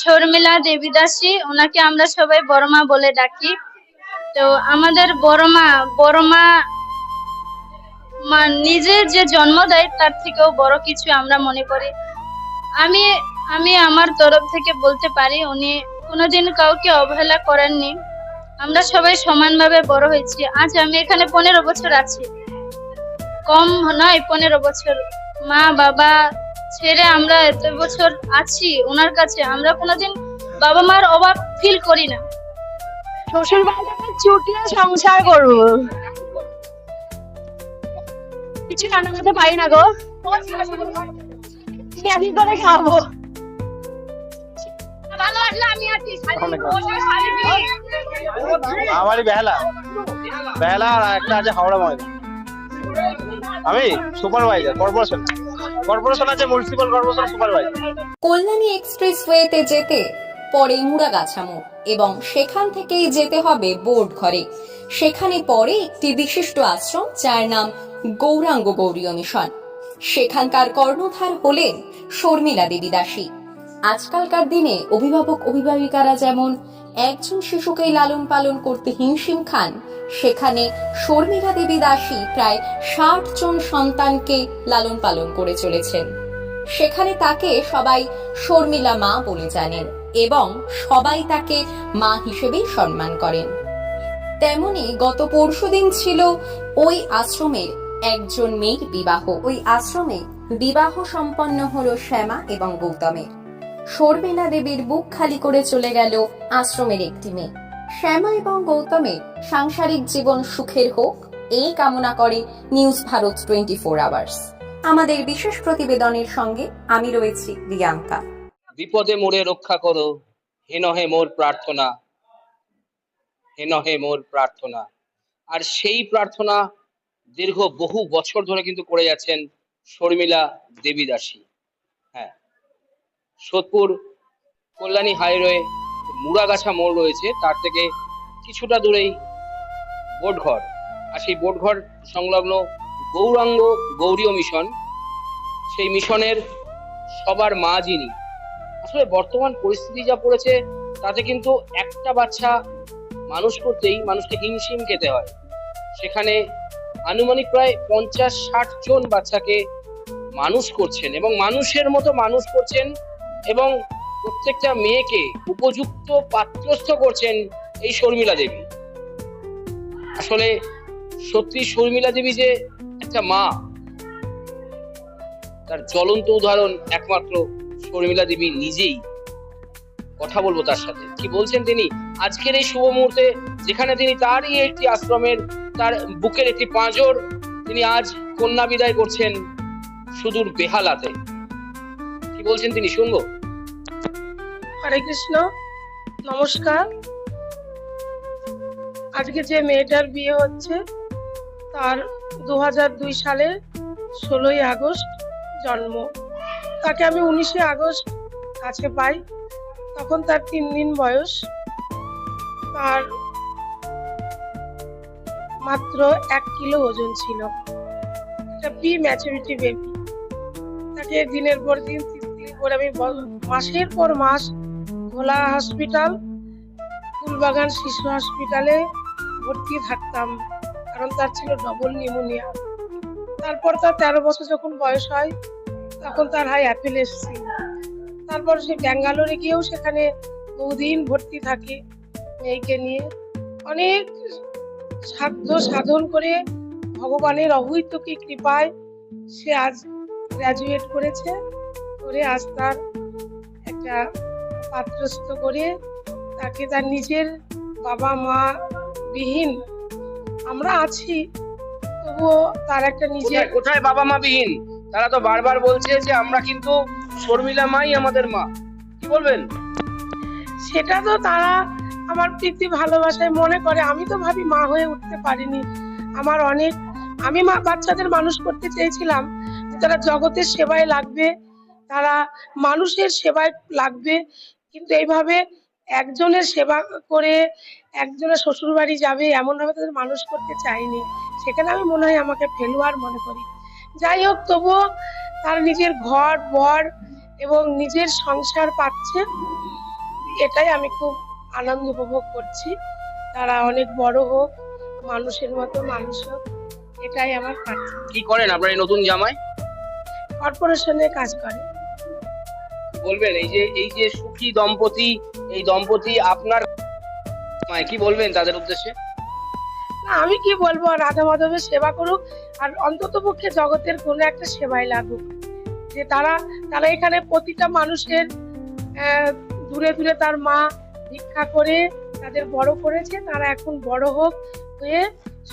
শর্মিলা দেবীদাসী, ওনাকে আমরা সবাই বড়মা বলে ডাকি। তো আমাদের বড়মা বড়মা মা নিজে যে জন্ম দেয় তার থেকেও বড় কিছু আমরা মনে করি। আমি আমি আমার তরফ থেকে বলতে পারি, উনি কোনোদিন কাউকে অবহেলা করেননি। আমরা সবাই সমানভাবে বড় হয়েছি। আজ আমি এখানে পনেরো বছর আছি। কম নয়, পনেরো বছর। মা, বাবা ছেড়ে আমরা এত বছর আছি ওনার কাছে আমরা কোনোদিন বাবা মার অভাব ফিল করি না। শ্বশুর বাড়িতে চুটিয়ে সংসার করব। কিছু রান্না করতে পারি না গো। পেঁয়াজি করে খাব? ভালো আসলে আমি আর কি আমারই বেহালা। বেহালা আর একটা আছে হাওড়া ময়দান। আমি সুপারভাইজার কর্পোরেশন কর্পোরেশন আছে মিউনিসিপাল কর্পোরেশন সুপারভাইজার কল্যাণী এক্সপ্রেসওয়েতে যেতে পরে মুড়াগাছা মোড় এবং সেখান থেকেই যেতে হবে বোর্ড ঘরে। সেখানে পরে একটি বিশিষ্ট আশ্রম, যার নাম গৌরাঙ্গ গৌরীয় মিশন। সেখানকার কর্ণধার হলেন শর্মিলা দেবী দাসী। আজকালকার দিনে অভিভাবক অভিভাবিকারা যেমন একজন শিশুকেই লালন পালন করতে হিমশিম খান, সেখানে শর্মিলা দেবী দাসী প্রায় ষাট জন সন্তানকে লালন পালন করে চলেছেন। সেখানে তাকে সবাই শর্মিলা মা বলে জানেন এবং সবাই তাকে মা হিসেবেই সম্মান করেন। তেমনি গত পরশুদিন ছিল ওই আশ্রমের একজন মেয়ের বিবাহ। ওই আশ্রমে বিবাহ সম্পন্ন হলো শ্যামা এবং গৌতমের। শর্মিলা দেবীর বুক খালি করে চলে গেল আশ্রমের একটি মেয়ে। শ্যামা এবং গৌতমের সাংসারিক জীবন সুখের হোক, এই কামনা করে news Bharat twenty four hours আমাদের বিশেষ প্রতিবেদনের সঙ্গে আমি রয়েছি রিয়াঙ্কা বিপদে মোরে রক্ষা করো, হে নহে মোর প্রার্থনা, হে নহে মোর প্রার্থনা। আর সেই প্রার্থনা দীর্ঘ বহু বছর ধরে কিন্তু করে যাচ্ছেন শর্মিলা দেবী দাসী হ্যাঁ সোদপুর কল্যাণী হাইওয়ে মুড়াগাছা মোড় রয়েছে। তার থেকে কিছুটা দূরেই বোটঘর। আর সেই বোটঘর সংলগ্ন গৌরাঙ্গ গৌরীয় মিশন, সেই মিশনের সবার মা যিনি। আসলে বর্তমান পরিস্থিতি যা পড়েছে, তাতে কিন্তু একটা বাচ্চা মানুষ করতেই মানুষকে হিমশিম খেতে হয়। সেখানে আনুমানিক প্রায় পঞ্চাশ ষাট জন বাচ্চাকে মানুষ করছেন এবং মানুষের মতো মানুষ করছেন এবং প্রত্যেকটা মেয়েকে উপযুক্ত পাত্রস্থ করছেন এই শর্মিলা দেবী। আসলে সত্যি শর্মিলা দেবী যে একটা মা, তার জ্বলন্ত উদাহরণ একমাত্র শর্মিলা দেবী নিজেই। কথা বলব তার সাথে। কি বলছেন তিনি? আজকের এই শুভ মুহূর্তে যেখানে তিনি তারই একটি আশ্রমের, তার বুকের একটি পাঁজর তিনি আজ কন্যা বিদায় করছেন সুদূর বেহালাতে। বলছেন তিনি, শুনব? হরে কৃষ্ণ, নমস্কার। আজকে যে মেয়েটার বিয়ে হচ্ছে, তার দু দুই ষোলোই আগস্ট জন্ম। তাকে আমি উনিশে আগস্ট কাছে পাই, তখন তার তিন দিন বয়স। তার মাত্র এক কিলো ওজন ছিল। এটা প্রি ম্যাচুরিটি বেবি। তাকে দিনের পর দিন করে আমি মাসের পর মাস ভোলা হসপিটাল ফুলবাগান শিশু হসপিটালে ভর্তি থাকতাম। কারণ তার ছিল ডবল নিউমোনিয়া তারপর তার তেরো বছর যখন বয়স হয়, তখন তার হাই অ্যাপেল অ্যাপিলেসি তারপর সে ব্যাঙ্গালোরে গিয়েও সেখানে বহুদিন ভর্তি থাকে মেয়েকে নিয়ে। অনেক সাধ্য সাধন করে ভগবানের অবৈতকি কৃপায় সে আজ গ্র্যাজুয়েট করেছে। করে আজ তার একটা পাত্রস্থ করে তাকে তার নিজের বাবা মা বিহীন আমরা আছি তবুও তার একটা নিজের কোথায় কোথায় বাবা মা বিহীন? তারা তো বারবার বলছে যে আমরা কিন্তু শর্মিলা মাই আমাদের মা। কি বলবেন? সেটা তো তারা আমার প্রীতি ভালোবাসায় মনে করে। আমি তো ভাবি মা হয়ে উঠতে পারিনি। আমার অনেক আমি মা বাচ্চাদের মানুষ করতে চেয়েছিলাম তারা জগতের সেবায় লাগবে। তারা মানুষের সেবায় লাগবে কিন্তু এইভাবে একজনের সেবা করে একজনের শ্বশুর বাড়ি যাবে এমন ভাবে তাদের মানুষ করতে চাইনি সেখানে আমি মনে হয় আমাকে ফেলুয়ার মনে করি। যাই হোক তবুও তার নিজের ঘর বর এবং নিজের সংসার পাচ্ছে এটাই আমি খুব আনন্দ উপভোগ করছি। তারা অনেক বড় হোক মানুষের মতো মানুষ হোক এটাই আমার কি করেন আপনার এই নতুন জামাই? কর্পোরেশনে কাজ করে। বলবেন? এই যে এই যে সুখী দম্পতি, এই দম্পতি আপনার কি বলবেন তাদের উদ্দেশ্যে? না, আমি কি বলব, রাধা মাধবের সেবা করুক, আর অন্তত পক্ষে জগতের কোনো একটা সেবায় লাগুক। যে তারা তারা এখানে প্রতিটা মানুষের দূরে দূরে তার মা ভিক্ষা করে, তাদের বড় করেছে, তারা এখন বড় হোক হয়ে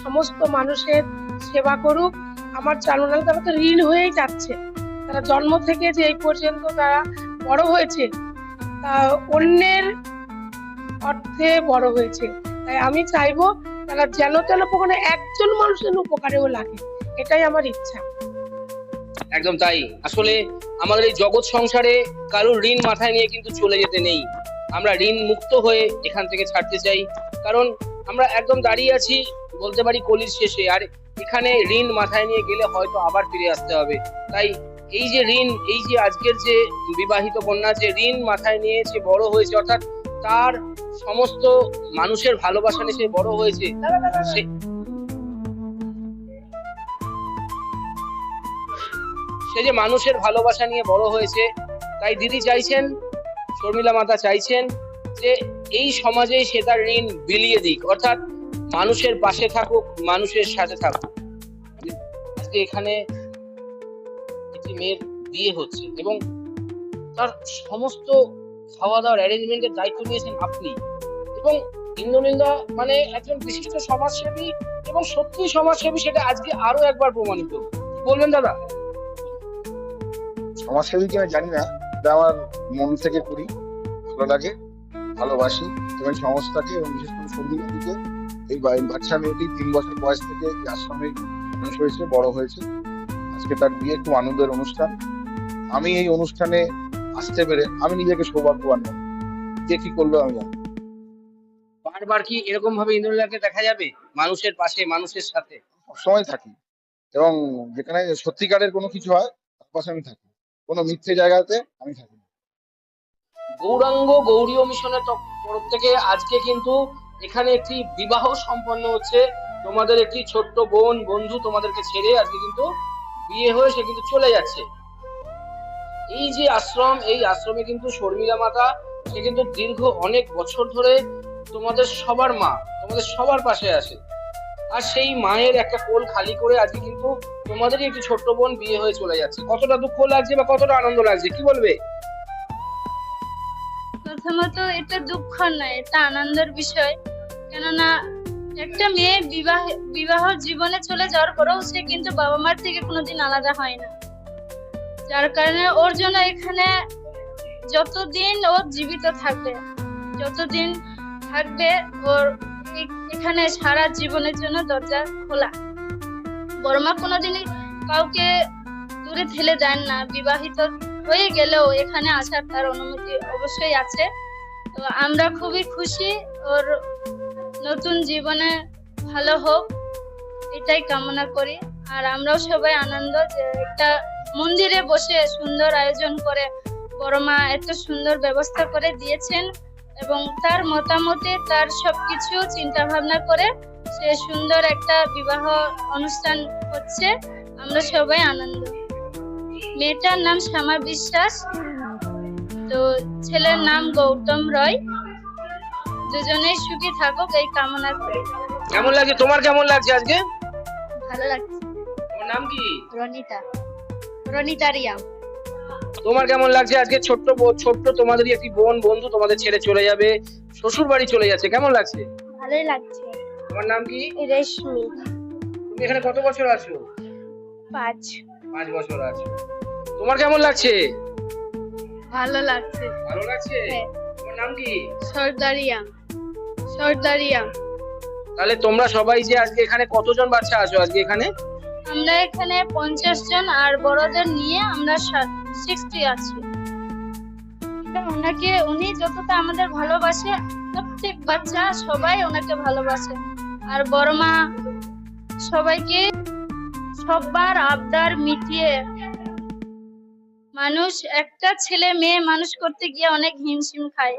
সমস্ত মানুষের সেবা করুক। আমার চালনা তারা তো ঋণ হয়েই যাচ্ছে। তারা জন্ম থেকে যে এই পর্যন্ত তারা বড় হয়েছে, তা অন্যের অর্থে বড় হয়েছে। তাই আমি চাইব তারা যেন তেন কখনো একজন মানুষের উপকারেও লাগে। এটাই আমার ইচ্ছা। একদম তাই। আসলে আমাদের এই জগৎ সংসারে কারোর ঋণ মাথায় নিয়ে কিন্তু চলে যেতে নেই। আমরা ঋণ মুক্ত হয়ে এখান থেকে ছাড়তে চাই। কারণ আমরা একদম দাঁড়িয়ে আছি, বলতে পারি কলির শেষে। আর এখানে ঋণ মাথায় নিয়ে গেলে হয়তো আবার ফিরে আসতে হবে। তাই এই যে ঋণ, এই যে আজকের যে বিবাহিত কন্যা যে ঋণ মাথায় নিয়ে সে বড় হয়েছে, অর্থাৎ তার সমস্ত মানুষের ভালোবাসা নিয়ে সে বড় হয়েছে, সে যে মানুষের ভালোবাসা নিয়ে বড় হয়েছে, তাই দিদি চাইছেন, শর্মিলা মাতা চাইছেন যে এই সমাজে সে তার ঋণ বিলিয়ে দিক, অর্থাৎ মানুষের পাশে থাকুক, মানুষের সাথে থাকুক। আজকে এখানে একটি মেয়ের বিয়ে হচ্ছে এবং তার সমস্ত খাওয়া দাওয়ার অ্যারেঞ্জমেন্টের দায়িত্ব নিয়েছেন আপনি। এবং ইন্দ্রনিন্দা মানে একজন বিশিষ্ট সমাজসেবী এবং সত্যি সমাজসেবী, সেটা আজকে আরও একবার প্রমাণিত। বলবেন দাদা? সমাজসেবী কি আমি জানি না আমার মন থেকে করি, ভালো লাগে, ভালোবাসি। এবং সংস্থাকে এবং বিশেষ করে সংগীত দিকে এই বাচ্চা মেয়েটি তিন বছর বয়স থেকে আশ্রমে মানুষ হয়েছে, বড় হয়েছে। আজকে তার বিয়ে খুব আনন্দের অনুষ্ঠান। আমি এই অনুষ্ঠানে আসতে পেরে আমি নিজেকে সৌভাগ্যবান মনে করি। কে কি করল আমি জানি বারবার কি এরকম ভাবে ইন্দ্রনীলাকে দেখা যাবে? মানুষের পাশে মানুষের সাথে। সবসময় থাকি। এবং যেখানে সত্যিকারের কোনো কিছু হয় তার পাশে আমি থাকি। কোনো মিথ্যে জায়গাতে আমি থাকি গৌরাঙ্গ গৌরীয় মিশনের তরফ থেকে আজকে কিন্তু এখানে একটি বিবাহ সম্পন্ন হচ্ছে। তোমাদের একটি ছোট্ট বোন বন্ধু তোমাদেরকে ছেড়ে আজকে কিন্তু বিয়ে হয়ে সে কিন্তু চলে যাচ্ছে। এই যে আশ্রম, এই আশ্রমে কিন্তু শর্মিলা মাতা, সে কিন্তু দীর্ঘ অনেক বছর ধরে তোমাদের সবার মা, তোমাদের সবার পাশে আসে আর সেই মায়ের একটা কোল খালি করে আজকে কিন্তু তোমাদেরই একটি ছোট্ট বোন বিয়ে হয়ে চলে যাচ্ছে। কতটা দুঃখ লাগছে বা কতটা আনন্দ লাগছে, কি বলবে? প্রথমত এটা দুঃখ নয়, এটা আনন্দের বিষয়। কেননা একটা মেয়ে বিবাহ বিবাহ জীবনে চলে যাওয়ার পরেও সে কিন্তু বাবা মার থেকে কোনোদিন আলাদা হয় না। যার কারণে ওর জন্য এখানে যতদিন ও জীবিত থাকবে, যতদিন থাকবে ওর এখানে সারা জীবনের জন্য দরজা খোলা। বড়মা কোনোদিনই কাউকে দূরে ঠেলে দেন না, বিবাহিত হয়ে গেলেও এখানে আসার তার অনুমতি অবশ্যই আছে। তো আমরা খুবই খুশি ওর নতুন জীবনে ভালো হোক, এটাই কামনা করি। আর আমরাও সবাই আনন্দ যে একটা মন্দিরে বসে সুন্দর আয়োজন করে বড় মা এত সুন্দর ব্যবস্থা করে দিয়েছেন এবং তার মতামতে, তার সবকিছু চিন্তা ভাবনা করে সে সুন্দর একটা বিবাহ অনুষ্ঠান হচ্ছে। আমরা সবাই আনন্দ। মেয়েটার নাম শ্যামা বিশ্বাস। তো ছেলের নাম গৌতম রয়। দুজনেই সুখী থাকুক এই কামনা করি। কেমন লাগছে? তোমার কেমন লাগছে আজকে? ভালো লাগছে। তোমার নাম কি? রনিতা। রনিতা রিয়া। তোমার কেমন লাগছে? আজকে ছোট্ট ছোট্ট তোমাদেরই একটি বোন বন্ধু তোমাদের ছেড়ে চলে যাবে। শ্বশুর বাড়ি চলে যাচ্ছে। কেমন লাগছে? ভালোই লাগছে। তোমার নাম কি? রেশমি। তুমি এখানে কত বছর আছো? পাঁচ। পাঁচ বছর আছো। তোমার কেমন লাগছে? ভালো লাগছে। ভালো লাগছে? হ্যাঁ। তোমার নাম কি? সর্দারিয়া। সর্দারিয়া। তাহলে তোমরা সবাই যে আজকে এখানে কতজন বাচ্চা আছো আজকে এখানে? আমরা এখানে পঞ্চাশ জন আর বড়দের নিয়ে আমরা সিক্সটি আছি। ওনাকে উনি যতটা আমাদের ভালোবাসে প্রত্যেক বাচ্চা সবাই ওনাকে ভালোবাসে। আর বড় মা সবাইকে সবার আবদার মিটিয়ে মানুষ একটা ছেলে মেয়ে মানুষ করতে গিয়ে অনেক হিমশিম খায়।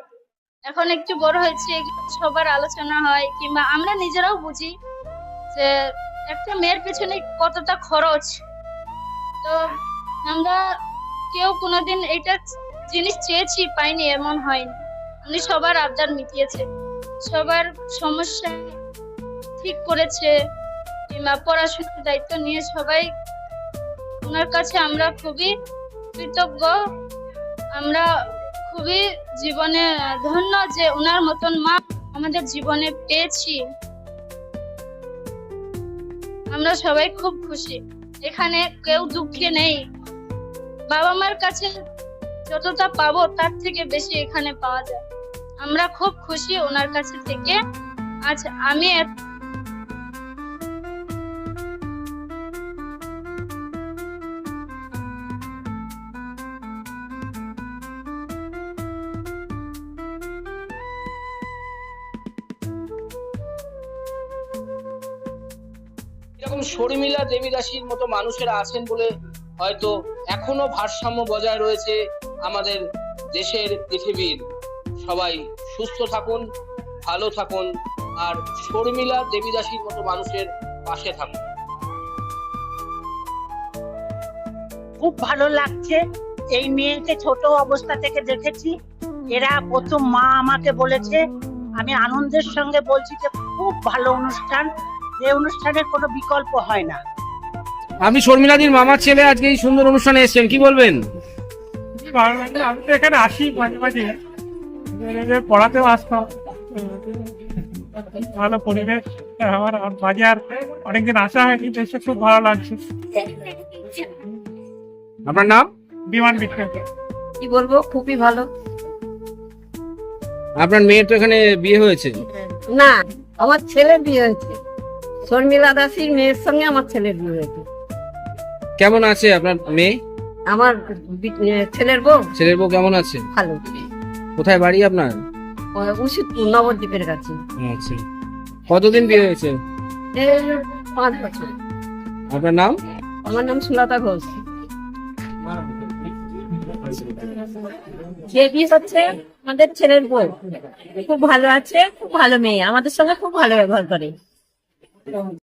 এখন একটু বড় হয়েছে সবার আলোচনা হয়, কিংবা আমরা নিজেরাও বুঝি যে একটা মেয়ের পেছনে কতটা খরচ। তো আমরা কেউ কোনোদিন এটা জিনিস চেয়েছি, পাইনি, এমন হয়নি। উনি সবার আবদার মিটিয়েছে। সবার সমস্যা ঠিক করেছে, কিংবা পড়াশোনার দায়িত্ব নিয়ে সবাই ওনার কাছে আমরা খুবই কৃতজ্ঞ। আমরা খুবই জীবনে ধন্য যে ওনার মতন মা আমাদের জীবনে পেয়েছি। আমরা সবাই খুব খুশি। এখানে কেউ দুঃখে নেই। বাবা মার কাছে যতটা পাবো তার থেকে বেশি এখানে পাওয়া যায়। আমরা খুব খুশি ওনার কাছে থেকে। আজ আমি শর্মিলা দেবীদাসীর মতো মানুষেরা আছেন বলে হয়তো এখনও ভারসাম্য বজায় রয়েছে আমাদের দেশের পৃথিবীর। সবাই সুস্থ থাকুন, ভালো থাকুন, আর শর্মিলা দেবীদাসীর মতো মানুষের পাশে থাকুন। খুব ভালো লাগছে। এই মেয়েকে ছোট অবস্থা থেকে দেখেছি। এরা প্রথম মা আমাকে বলেছে। আমি আনন্দের সঙ্গে বলছি যে খুব ভালো অনুষ্ঠান। যে অনুষ্ঠানের কোনো বিকল্প হয় না। আপনি শর্মিলাদির মামার ছেলে আজকে এই সুন্দর অনুষ্ঠানে এসেছেন কি বলবেন? আমি তো এখানে আসি মাঝে মাঝে। পড়াতেও আসতাম ভালো পরিবেশ। আমার বাজার অনেকদিন আসা হয়নি এসে খুব ভালো লাগছে। আপনার নাম? বিমান বিক্রেতা। কি বলব খুবই ভালো। আপনার মেয়ের তো এখানে বিয়ে হয়েছে। না আমার ছেলের বিয়ে হয়েছে। শর্মিলা দাসীর মেয়ের সঙ্গে আমার ছেলের বিয়ে হয়েছে। কেমন আছে আপনার মেয়ে? আমার বি- এ, ছেলের বউ? ছেলের বউ কেমন আছে? ভালো। কোথায় বাড়ি আপনার? উচিতপুর নবদ্বীপের কাছে। আচ্ছা। কতদিন বিয়ে হয়েছে? পাঁচ বছর। আপনার নাম? আমার নাম সুলতা ঘোষ। বিয়ে হচ্ছে আমাদের ছেলের বউ। খুব ভালো আছে খুব ভালো মেয়ে। আমাদের সঙ্গে খুব ভালো ব্যবহার করে। 嗯